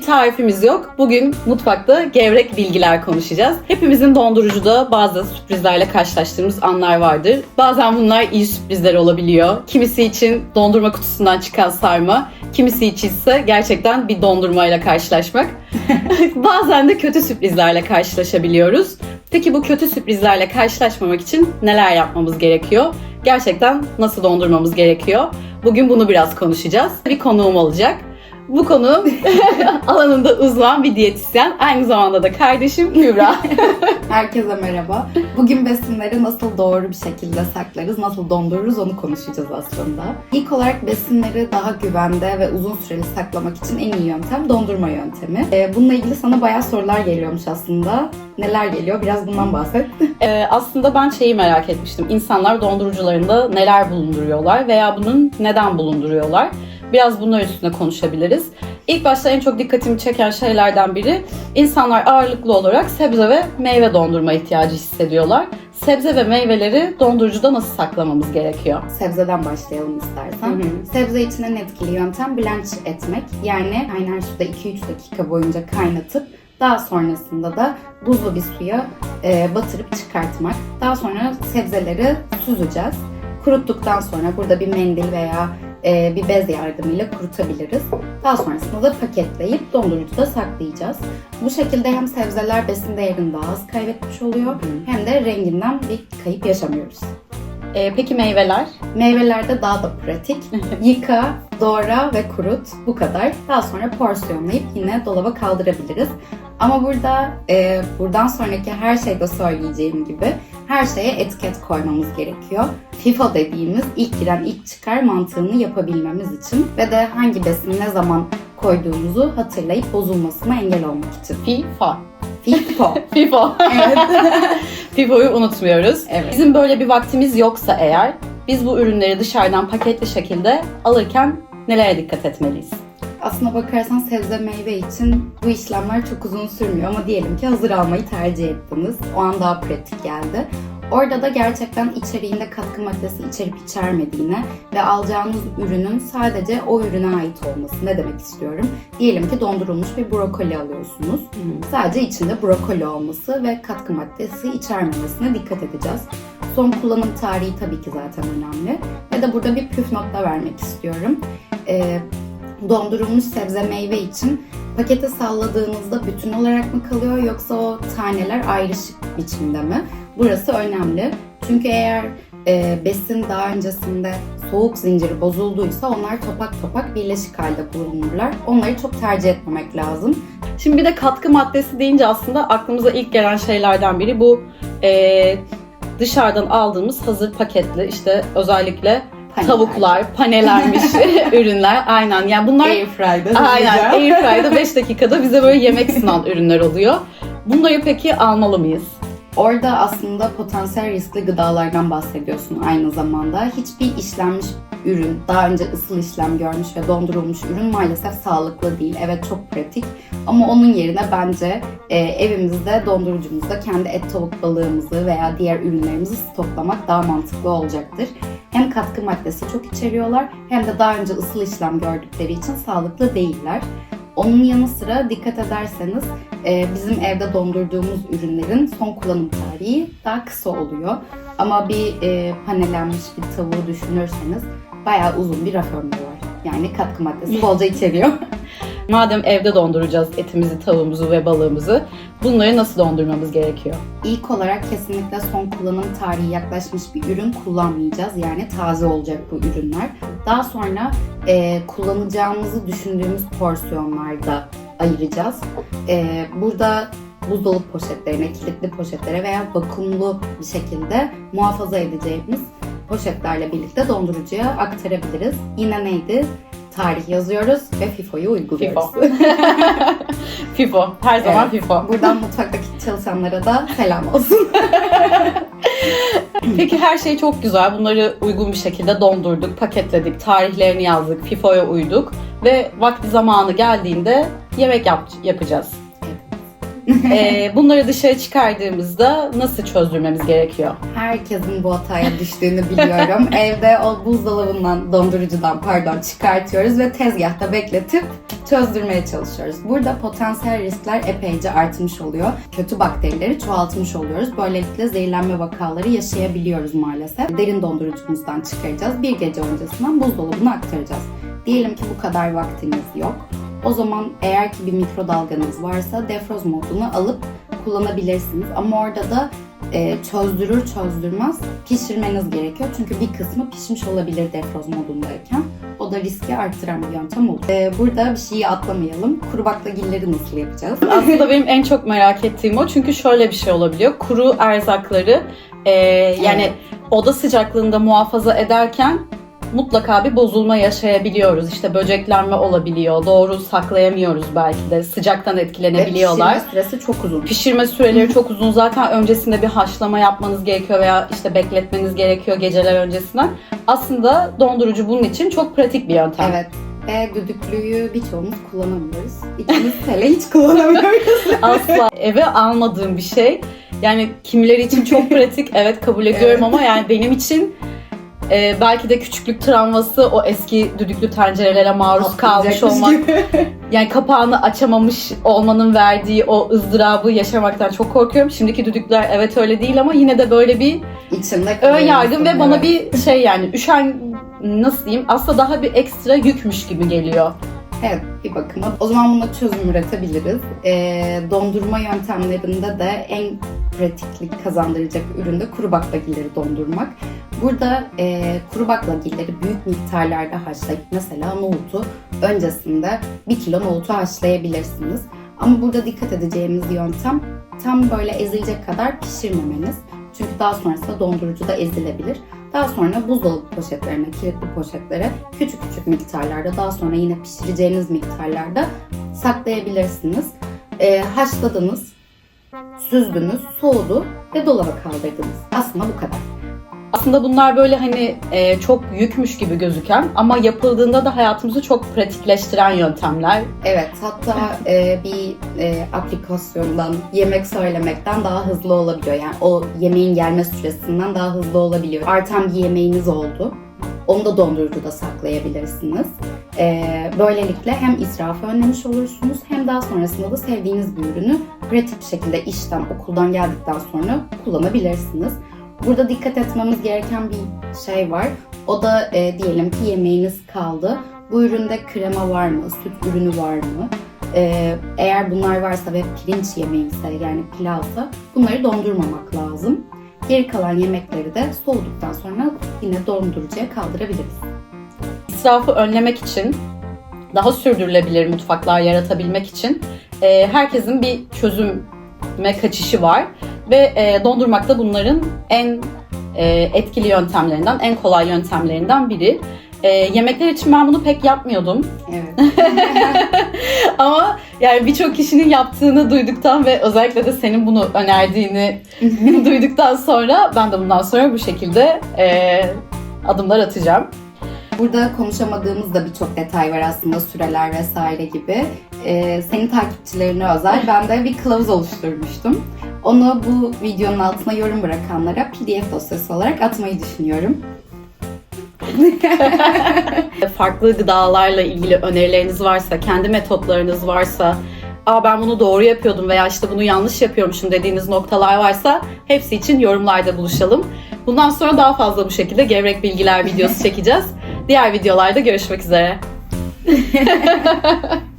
bir tarifimiz yok. Bugün mutfakta gevrek bilgiler konuşacağız. Hepimizin dondurucuda bazı sürprizlerle karşılaştığımız anlar vardır. Bazen bunlar iyi sürprizler olabiliyor. Kimisi için dondurma kutusundan çıkan sarma, kimisi için ise gerçekten bir dondurmayla karşılaşmak. Bazen de kötü sürprizlerle karşılaşabiliyoruz. Peki bu kötü sürprizlerle karşılaşmamak için neler yapmamız gerekiyor? Gerçekten nasıl dondurmamız gerekiyor? Bugün bunu biraz konuşacağız. Bir konuğum olacak. Bu konu alanında uzman bir diyetisyen. Aynı zamanda da kardeşim Kübra. Herkese merhaba. Bugün besinleri nasıl doğru bir şekilde saklarız, nasıl dondururuz onu konuşacağız aslında. İlk olarak besinleri daha güvende ve uzun süreli saklamak için en iyi yöntem dondurma yöntemi. Ee, bununla ilgili sana bayağı sorular geliyormuş aslında. Neler geliyor? Biraz bundan bahset. Ee, aslında ben şeyi merak etmiştim. İnsanlar dondurucularında neler bulunduruyorlar veya bunun neden bulunduruyorlar? Biraz bunlar üstüne konuşabiliriz. İlk başta en çok dikkatimi çeken şeylerden biri insanlar ağırlıklı olarak sebze ve meyve dondurma ihtiyacı hissediyorlar. Sebze ve meyveleri dondurucuda nasıl saklamamız gerekiyor? Sebzeden başlayalım istersen. Hı hı. Sebze için en etkili yöntem blanch etmek. Yani kaynar suda 2-3 dakika boyunca kaynatıp daha sonrasında da buzlu bir suya e, batırıp çıkartmak. Daha sonra sebzeleri süzeceğiz. Kuruttuktan sonra burada bir mendil veya e, bir bez yardımıyla kurutabiliriz. Daha sonrasında da paketleyip dondurucuda saklayacağız. Bu şekilde hem sebzeler besin değerini daha az kaybetmiş oluyor hem de renginden bir kayıp yaşamıyoruz. Ee, peki meyveler? Meyvelerde daha da pratik. Yıka, doğra ve kurut. Bu kadar. Daha sonra porsiyonlayıp yine dolaba kaldırabiliriz. Ama burada e, buradan sonraki her şeyde söyleyeceğim gibi her şeye etiket koymamız gerekiyor. FIFO dediğimiz ilk giren ilk çıkar mantığını yapabilmemiz için ve de hangi besini ne zaman koyduğumuzu hatırlayıp bozulmasına engel olmak için. FIFA. FIFO. FIFO. evet. FIFO'yu unutmuyoruz. Evet. Bizim böyle bir vaktimiz yoksa eğer biz bu ürünleri dışarıdan paketli şekilde alırken nelere dikkat etmeliyiz? Aslına bakarsan sebze meyve için bu işlemler çok uzun sürmüyor ama diyelim ki hazır almayı tercih ettiniz. O an daha pratik geldi. Orada da gerçekten içeriğinde katkı maddesi içerip içermediğine ve alacağınız ürünün sadece o ürüne ait olması. Ne demek istiyorum? Diyelim ki dondurulmuş bir brokoli alıyorsunuz. Sadece içinde brokoli olması ve katkı maddesi içermemesine dikkat edeceğiz. Son kullanım tarihi tabii ki zaten önemli. Ve de burada bir püf nokta vermek istiyorum. Ee, dondurulmuş sebze meyve için pakete salladığınızda bütün olarak mı kalıyor yoksa o taneler ayrışık biçimde mi? Burası önemli. Çünkü eğer e, besin daha öncesinde soğuk zinciri bozulduysa onlar topak topak birleşik halde bulunurlar. Onları çok tercih etmemek lazım. Şimdi bir de katkı maddesi deyince aslında aklımıza ilk gelen şeylerden biri bu eee, dışarıdan aldığımız hazır paketli işte özellikle Paneler. tavuklar, panelenmiş ürünler aynen yani bunlar Airfry'da aynen. Airfry'da 5 dakikada bize böyle yemek sunan ürünler oluyor. Bunları peki almalı mıyız? Orada aslında potansiyel riskli gıdalardan bahsediyorsun aynı zamanda. Hiçbir işlenmiş ürün, daha önce ısıl işlem görmüş ve dondurulmuş ürün maalesef sağlıklı değil. Evet çok pratik ama onun yerine bence e, evimizde, dondurucumuzda kendi et, tavuk balığımızı veya diğer ürünlerimizi stoklamak daha mantıklı olacaktır. Hem katkı maddesi çok içeriyorlar hem de daha önce ısıl işlem gördükleri için sağlıklı değiller. Onun yanı sıra dikkat ederseniz e, bizim evde dondurduğumuz ürünlerin son kullanım tarihi daha kısa oluyor. Ama bir e, panelenmiş bir tavuğu düşünürseniz bayağı uzun bir raf ömrü var. Yani katkı maddesi bolca içeriyor. Madem evde donduracağız etimizi, tavuğumuzu ve balığımızı bunları nasıl dondurmamız gerekiyor? İlk olarak kesinlikle son kullanım tarihi yaklaşmış bir ürün kullanmayacağız. Yani taze olacak bu ürünler. Daha sonra e, kullanacağımızı düşündüğümüz porsiyonlarda ayıracağız. E, burada buzdolabı poşetlerine, kilitli poşetlere veya vakumlu bir şekilde muhafaza edeceğimiz poşetlerle birlikte dondurucuya aktarabiliriz. Yine neydi? Tarih yazıyoruz ve FIFO'yu uyguluyoruz. FIFO. Her zaman Evet. FIFO. Buradan mutfaktaki çalışanlara da selam olsun. Peki her şey çok güzel. Bunları uygun bir şekilde dondurduk, paketledik, tarihlerini yazdık, FIFO'ya uyduk ve vakti zamanı geldiğinde yemek yap- yapacağız. Ee, bunları dışarı çıkardığımızda nasıl çözdürmemiz gerekiyor? Herkesin bu hataya düştüğünü biliyorum. Evde o buzdolabından, dondurucudan pardon çıkartıyoruz ve tezgahta bekletip çözdürmeye çalışıyoruz. Burada potansiyel riskler epeyce artmış oluyor. Kötü bakterileri çoğaltmış oluyoruz. Böylelikle zehirlenme vakaları yaşayabiliyoruz maalesef. Derin dondurucumuzdan çıkaracağız. Bir gece öncesinden buzdolabına aktaracağız. Diyelim ki bu kadar vaktiniz yok. O zaman eğer ki bir mikrodalganız varsa defroz modunu alıp kullanabilirsiniz. Ama orada da e, çözdürür çözdürmez pişirmeniz gerekiyor. Çünkü bir kısmı pişmiş olabilir defroz modundayken. O da riski arttıran bir yöntem olur. E, burada bir şeyi atlamayalım. Kuru baklagilleri nasıl yapacağız? Aslında benim en çok merak ettiğim o. Çünkü şöyle bir şey olabiliyor. Kuru erzakları e, yani Evet. oda sıcaklığında muhafaza ederken mutlaka bir bozulma yaşayabiliyoruz. İşte böceklenme olabiliyor. Doğru saklayamıyoruz belki de. Sıcaktan etkilenebiliyorlar. Ve pişirme süresi çok uzun. Pişirme süreleri çok uzun. Zaten öncesinde bir haşlama yapmanız gerekiyor veya işte bekletmeniz gerekiyor geceler öncesinden. Aslında dondurucu bunun için çok pratik bir yöntem. Evet. Ve düdüklüyü birçoğumuz kullanamıyoruz. İkimiz hele hiç kullanamıyoruz. Asla eve almadığım bir şey. Yani kimileri için çok pratik evet kabul ediyorum ama yani benim için e, belki de küçüklük travması o eski düdüklü tencerelere maruz kalmış olmak. Yani kapağını açamamış olmanın verdiği o ızdırabı yaşamaktan çok korkuyorum. Şimdiki düdükler evet öyle değil ama yine de böyle bir İçinde ön yargım ve bana bir şey yani üşen nasıl diyeyim aslında daha bir ekstra yükmüş gibi geliyor. Evet bir bakıma. O zaman buna çözüm üretebiliriz. Ee, dondurma yöntemlerinde de en pratiklik kazandıracak ürün de kuru baklagilleri dondurmak. Burada e, kuru baklagilleri büyük miktarlarda haşlayıp mesela nohutu öncesinde 1 kilo nohutu haşlayabilirsiniz. Ama burada dikkat edeceğimiz yöntem tam böyle ezilecek kadar pişirmemeniz. Çünkü daha sonrasında dondurucuda ezilebilir. Daha sonra buzdolabı poşetlerine, kilitli poşetlere küçük küçük miktarlarda daha sonra yine pişireceğiniz miktarlarda saklayabilirsiniz. Ee, haşladınız, süzdünüz, soğudu ve dolaba kaldırdınız. Aslında bu kadar. Aslında bunlar böyle hani e, çok yükmüş gibi gözüken ama yapıldığında da hayatımızı çok pratikleştiren yöntemler. Evet, hatta e, bir e, aplikasyondan yemek söylemekten daha hızlı olabiliyor. Yani o yemeğin gelme süresinden daha hızlı olabiliyor. Artan bir yemeğiniz oldu. Onu da dondurucuda saklayabilirsiniz. E, böylelikle hem israfı önlemiş olursunuz hem daha sonrasında da sevdiğiniz bir ürünü pratik bir şekilde işten, okuldan geldikten sonra kullanabilirsiniz. Burada dikkat etmemiz gereken bir şey var. O da e, diyelim ki yemeğiniz kaldı. Bu üründe krema var mı, süt ürünü var mı? Ee, eğer bunlar varsa ve pirinç yemeği ise yani pilavsa bunları dondurmamak lazım. Geri kalan yemekleri de soğuduktan sonra yine dondurucuya kaldırabiliriz. İsrafı önlemek için, daha sürdürülebilir mutfaklar yaratabilmek için e, herkesin bir çözüme kaçışı var. Ve e, dondurmak da bunların en e, etkili yöntemlerinden, en kolay yöntemlerinden biri. E, yemekler için ben bunu pek yapmıyordum. Evet. Ama yani birçok kişinin yaptığını duyduktan ve özellikle de senin bunu önerdiğini duyduktan sonra ben de bundan sonra bu şekilde e, adımlar atacağım. Burada konuşamadığımız da birçok detay var aslında süreler vesaire gibi. Ee, senin takipçilerine özel ben de bir kılavuz oluşturmuştum. Onu bu videonun altına yorum bırakanlara pdf dosyası olarak atmayı düşünüyorum. Farklı gıdalarla ilgili önerileriniz varsa, kendi metotlarınız varsa, Aa ben bunu doğru yapıyordum veya işte bunu yanlış yapıyormuşum dediğiniz noktalar varsa hepsi için yorumlarda buluşalım. Bundan sonra daha fazla bu şekilde gevrek bilgiler videosu çekeceğiz. Diğer videolarda görüşmek üzere.